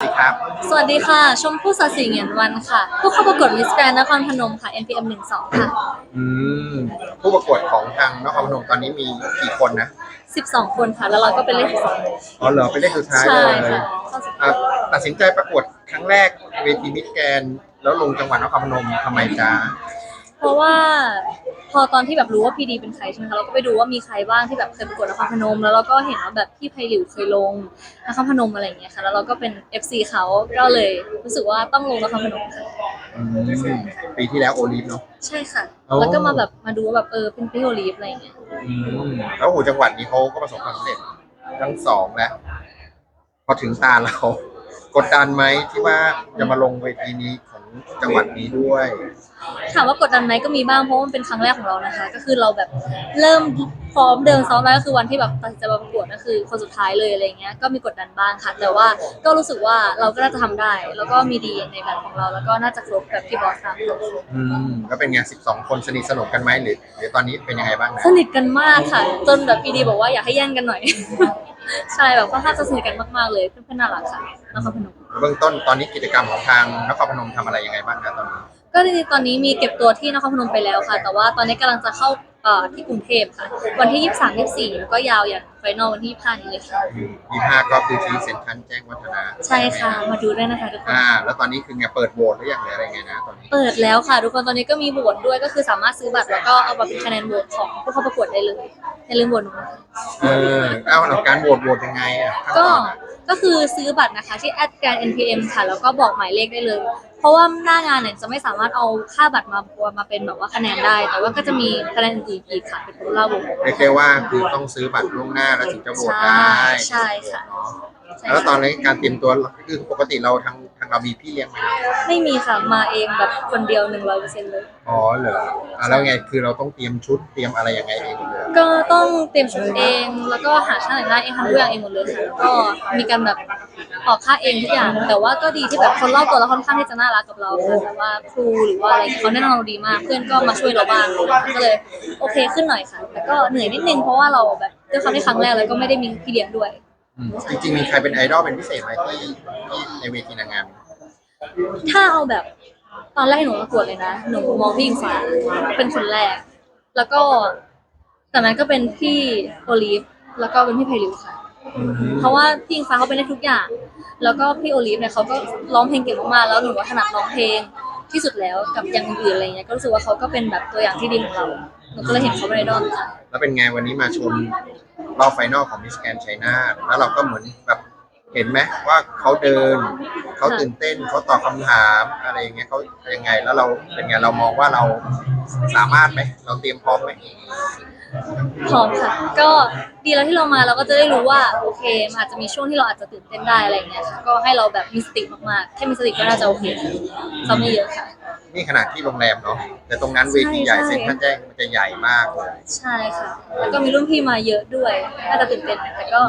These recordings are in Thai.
สวัสดีครับ สวัสดีค่ะ ชมพู่สศิเหงียนวันค่ะ ผู้เข้าประกวดมิสแกรนนครพนมค่ะ NPM 12 ค่ะ อืม ผู้ประกวดของทางนครพนมตอนนี้มีกี่คนนะ 12 คนค่ะ แล้วเราก็เป็นเลข12อ๋อเหรอเป็นเลขสุดท้ายใช่เลยค่ะอะตัดสินใจประกวดครั้งแรกเวทีมิสแกรนด์แล้วลงจังหวัดนครพนมทำไมจ๊ะ เพราะว่าพอตอนที่แบบรู้ว่าพีดีเป็นใครใช่ไหมคะเราก็ไปดูว่ามีใครบ้างที่แบบเคยประกวดนครพนม แล้วเราก็เห็นว่าแบบพี่ไพหลิวเคยลงนครพนมอะไรอย่างเงี้ยค่ะ แล้วเราก็เป็น FC เขาก็เลยรู้สึกว่าต้องลงนครพนมค่ะอืมปีที่แล้วโอลิฟเนาะ ใช่ค่ะอ๋อแล้วก็มาแบบมาดูว่าแบบเออเป็นพี่โอลีฟอะไรอย่างเงี้ยอืมแล้วโอ้โหจังหวัดนี้เขาก็ประสบความสำเร็จทั้งสองแล้วพอถึงตาเรา กดดันไหมที่ว่าจะมาลงเวทีนี้ของ จังหวัดนี้ด้วย ถามว่ากดดันไหมก็มีบ้างเพราะว่ามันเป็นครั้งแรกของเรานะคะ ก็คือเราแบบเริ่มพร้อมเดินซ้อมแล้วก็คือวันที่แบบตัดสินใจมาประกวดก็คือคนสุดท้ายเลยอะไรเงี้ยก็มีกดดันบ้างค่ะ แต่ว่าก็รู้สึกว่าเราก็น่าจะทำได้ แล้วก็มีดีในแบบของเราแล้วก็น่าจะครบแบบที่บอสทำ อืมแล้วเป็นไงสิบสองคนสนิทสนมกันไหมหรือหรือตอนนี้เป็นยังไงบ้างนะ สนิทกันมากค่ะ จนแบบพีดีบอกว่าอยากให้แย่งกันหน่อย ใช่แบบค่อนข้างจะสนิทกันมากๆเลยเพื่อนๆน่ารักค่ะนครพนม เบื้องต้นตอนนี้กิจกรรมของทางนครพนมทำอะไรยังไงบ้างนะตอนนี้ ก็จริงๆตอนนี้มีเก็บตัวที่นครพนมไปแล้วค่ะ แต่ว่าตอนนี้กำลังจะเข้าเอ่อที่กรุงเทพค่ะ วันที่ 23 24แล้วก็ยาวอย่างไฟนอลวันที่25นี้เลยค่ะ ยี่ห้าก็คือที่เซ็นทรัลแจ้งวัฒนะใช่ค่ะ มาดูได้นะคะทุกคน อ่า แล้วตอนนี้คือไงเปิดโหวตหรือยังหรืออะไรไงนะตอนนี้ เปิดแล้วค่ะ ทุกคนตอนนี้ก็มีโหวตด้วยก็คือสามารถซื้อบัตรแล้วก็เอามาเป็นคะแนนโหวตของผู้เข้าประกวดได้เลยอย่าลืมโหวตหนูนะคะ เออเอ้าเราการโหวตโหวตยังไงอะขั้นตก็ อนอะก็คือซื้อบัตรนะคะที่แอดการ NPM ค่ะ แล้วก็บอกหมายเลขได้เลย เพราะว่าหน้างานเนี่ยจะไม่สามารถเอาค่าบัตรมามาเป็นแบบว่าคะแนนได้ แต่ว่าก็จะมีคะแนนอื่นๆอีกค่ะเป็นตัวเล่าโหวตเรียกได้ว่าคือต้องซื้อบัตรล่วงหน้าแล้วถึงจะโหวตใช่ได้ใช่ค่ะ เนาะ ใช่แล้วตอนนี้การเตรียมตัวคือปกติเราทางทางเรามีพี่เลี้ยงไหมไม่มีค่ะมาเองแบบคนเดียวหนึ่งร้อยเปอร์เซ็นต์เลย อ๋อเหรออะแล้วไงคือเราต้องเตรียมชุดเตรียมอะไรยังไงเองเลยก็ต้องเตรียมชุดเองแล้วก็หาช่างแต่งหน้าเองทำทุกอย่างเองหมดเลยค่ะแล้วก็มีการแบบออกค่าเองทุกอย่าง แต่ว่าก็ดีที่แบบคนรอบตัวเราค่อนข้างที่จะน่ารักกับเราค่ะแต่ว่าครูหรือว่าอะไรเขาแนะนำเราดีมากเพื่อนก็มาช่วยเราบ้างก็เลยโอเคขึ้นหน่อยค่ะแต่ก็เหนื่อยนิดนึงเพราะว่าเราแบบด้วยความที่ครั้งแรกแล้วก็ไม่ได้มีพี่เลี้ยงด้วยอืม จริงๆมีใครเป็นไอดอลเป็นพิเศษไหมที่ที่ในเวทีนางงามถ้าเอาแบบตอนแรกหนูประกวดเลยนะ หนูมองพี่อิงฟ้าเป็นคนแรก แล้วก็จากนั้นก็เป็นพี่โอลิฟแล้วก็เป็นพี่ไพลิวค่ะ เพราะว่าพี่อิงฟ้าเขาเป็นได้ทุกอย่าง แล้วก็พี่โอลิฟเนี่ยเขาก็ร้องเพลงเก่งมากๆแล้วหนูก็ถนัดร้องเพลงที่สุดแล้วกับอย่างอื่นๆอะไรเงี้ยก็รู้สึกว่าเขาก็เป็นแบบตัวอย่างที่ดีของเรา หนูก็เลยเห็นเขาเป็นไอดอลค่ะแล้วเป็นไงวันนี้มาชมรอบไฟนอลของมิสแกนชัยนาแล้วเราก็เหมือนแบบเห็นไหมว่าเขาเดิน เขาตื่นเต้นเขาตอบคำถามอะไรอย่างเงี้ยเขายังไงแล้วเราเป็นไงเรามองว่าเราสามารถไหมเราเตรียมพร้อมไหม พร้อมค่ะ ก็ดีแล้วที่เรามาเราก็จะได้รู้ว่าโอเคมันอาจจะมีช่วงที่เราอาจจะตื่นเต้นได้อะไรเงี้ยค่ะก็ให้เราแบบมีสติมากๆแค่มีสติก็น่าจะโอเคค่ะซ้อมไม่เยอะค่ะ นี่ขนาดที่โรงแรมเนาะแต่ตรงนั้นเวทีใหญ่ใช่เซ็นทรัลแจ้งมันจะใหญ่มากเลยใช่ค่ะ แล้วก็มีรุ่นพี่มาเยอะด้วยน่าจะตื่นเต้นแต่ก็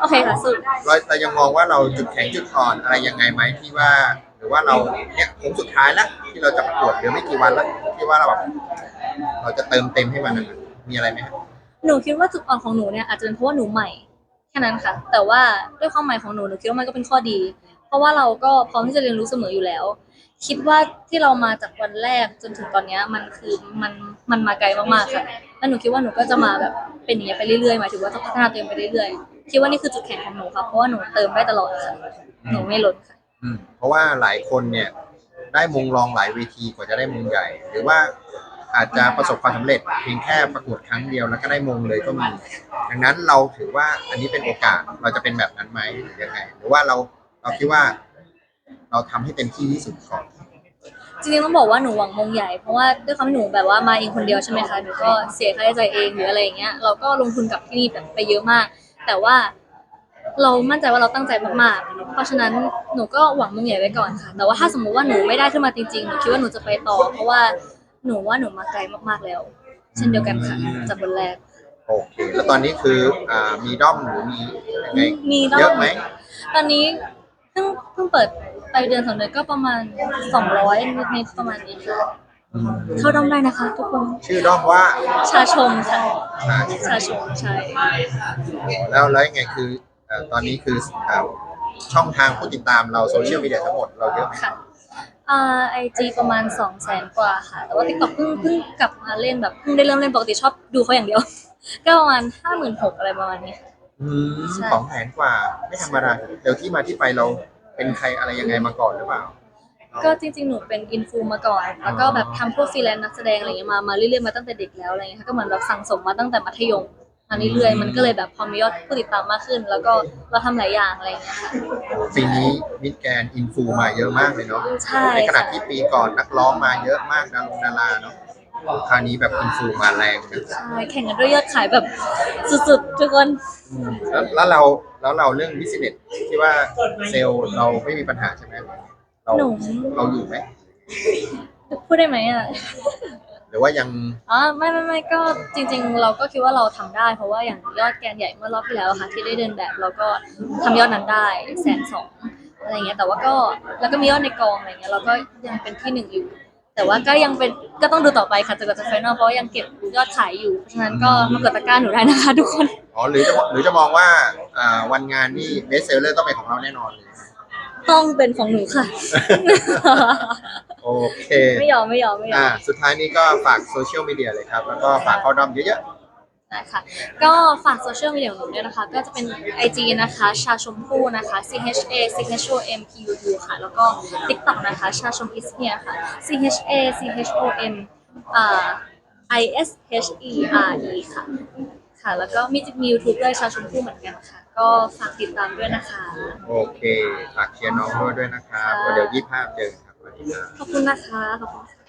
โอเคค่ะสุด เราเรายังมองว่าเราจุดแข็งจุดอ่อนอะไรยังไงไหมที่ว่า หรือว่าเราเนี่ยโค้งสุดท้ายแล้วที่เราจะประกวดเหลือไม่กี่วันแล้วที่ว่าเราแบบเราจะเติมเต็มให้มันนะ มีอะไรไหมครับหนูคิดว่าจุดอ่อนของหนูเนี่ยอาจจะเป็นเพราะว่าหนูใหม่แค่นั้นค่ะ แต่ว่าด้วยความใหม่ของหนูหนูคิดว่ามันก็เป็นข้อดี เพราะว่าเราก็พร้อมที่จะเรียนรู้เสมออยู่แล้ว คิดว่าที่เรามาจากวันแรกจนถึงตอนเนี้ยมันคือมันมันมาไกลมากๆค่ะแล้วหนูคิดว่าหนูก็จะมาแบบเป็นอย่างเงี้ยไปเรื่อยๆหมายถึงว่าจะพัฒนาตัวเองไปเรื่อยๆคิดว่านี่คือจุดแข็งของหนูค่ะเพราะว่าหนูเติมได้ตลอดค่ะหนูไม่ลดค่ะ อืมเพราะว่าหลายคนเนี่ย ได้มงรองหลายเวทีกว่าจะได้มงใหญ่ หรือว่า อาจจะประสบความสำเร็จเพียงแค่ประกวดครั้งเดียวแล้วก็ได้มงเลยก็มี ดังนั้นเราถือว่าอันนี้เป็นโอกาสเราจะเป็นแบบนั้นไหมยังไง หรือว่าเราเราคิดว่า เราทำให้เต็มที่ที่สุดก่อนจริงๆต้องบอกว่าหนูหวังมงใหญ่เพราะว่าด้วยความที่หนูแบบว่ามาเองคนเดียวใช่ไหมคะหนูก็เสียค่าใช้จ่ายเองหรืออะไรอย่างเงี้ยเราก็ลงทุนกับที่นี่แบบไปเยอะมาก แต่ว่าเรามั่นใจว่าเราตั้งใจมากๆ เพราะฉะนั้นหนูก็หวังมงใหญ่ไว้ก่อนค่ะ แต่ว่าถ้าสมมุติว่าหนูไม่ได้ขึ้นมาจริงๆ หนูคิดว่าหนูจะไปต่อ เพราะว่า หนูว่าหนูมาไกลมากๆแล้ว เช่นเดียวกันค่ะจากคนแรก โอเค แล้วตอนนี้คืออ่ามีด้อมหรือมียังไงมีด้อม เยอะไหมตอนนี้เพิ่งเพิ่งเปิดไปเดือนสองเดือนก็ประมาณสองร้อยนิดๆประมาณนี้ค่ะอืมเข้าด้อมได้นะคะ ทุกคนชื่อด้อมว่าชาชมค่ะอ่าชาชมใช่ แล้วแล้วยังไงคืออ่าตอนนี้คืออ่าช่องทางผู้ติดตามเราโซเชียลมีเดียทั้งหมดเราเยอะไหม ค่ะอ่า ไอจีประมาณสองแสนกว่าค่ะ แต่ว่า TikTok เพิ่งเพิ่งกลับมาเล่นแบบเพิ่งได้เริ่มเล่นปกติชอบดูเขาอย่างเดียว ก็ประมาณห้าหมื่นหกอะไรประมาณนี้ค่ะอืมใช่ สองแสนกว่า ไม่ธรรมดาเดี๋ยวที่มาที่ไปเราเป็นใครอะไรยังไงมาก่อนหรือเปล่า ก็จริงๆ หนูเป็นอินฟูมาก่อน แล้วก็แบบทำพวกฟรีแลนซ์นักแสดงอะไรเงี้ยมา มาเรื่อยๆ มาตั้งแต่เด็กแล้วอะไรเงี้ยค่ะก็เหมือนแบบสั่งสมมาตั้งแต่มัธยม มาเรื่อยๆมันก็เลยแบบพอมียอดผู้ติดตามมากขึ้น แล้วก็เราทำหลายอย่างอะไรเงี้ยค่ะ ปีนี้มิดแกนอินฟูมาเยอะมากเลยเนาะใช่ ในขณะค่ะที่ปีก่อนนักร้องมาเยอะมากดาราดาราเนาะคราวนี้แบบอินฟูมาแรงกันใช่แข่งกันด้วยยอดขายแบบสุดๆทุกคนอืมแล้วแล้วเราแล้วเราเรื่องบิสเนสที่ว่าเซลล์เราไม่มีปัญหาใช่ไหมเราหนูเราอยู่ไหมพูดได้ไหมอะห รือว่ายังอ๋อไม่ไม่ไม่ก็จริง ๆ เราก็คิดว่าเราทำได้ เพราะว่าอย่างยอดแกนใหญ่เมื่อรอบที่แล้วอะค่ะ ที่ได้เดินแบบเราก็ทำยอดนั้นได้แสนสองอะไรเงี้ยแต่ว่าก็แล้วก็มียอดในกองอะไรเงี้ยเราก็ยังเป็นที่หนึ่งอยู่ แต่ว่าก็ยังเป็นก็ต้องดูต่อไปค่ะจนกว่าจะไฟนอลเพราะว่ายังเก็บยอดขายอยู่เพราะฉะนั้นก็มากดตะกร้าหนูได้นะคะ ทุกคน อ๋อหรือจะหรือจะมองว่าอ่าวันงานนี่เบสเซลเลอร์ต้องเป็นของเราแน่นอนเลย ต้องเป็นของหนูค่ะ โอเคไม่ยอมไม่ยอมไม่ยออ่าม สุดท้ายนี้ก็ฝากโซเชียลมีเดียเลยครับ แล้วก็ฝากเข้าดอมเยอะนะคะก็ฝากโซเชียลมีเดียของหนูด้วยนะคะ ก็จะเป็น IG นะคะ ชาชมพู่นะคะ C H A C H O M P U U ค่ะ แล้วก็ TikTok นะคะ ชาชม is here ค่ะ C H A C H O M อ่า I S H E R E ค่ะ ค่ะ แล้วก็มีมี YouTube ด้วยชาชมพู่เหมือนกันค่ะ ก็ฝากติดตามด้วยนะคะ ๆ โอเค ฝากเชียร์น้องด้วยด้วยนะครับค่ะ เดี๋ยวยี่ภาพเจอกัน ขอบคุณนะคะขอบคุณค่ะ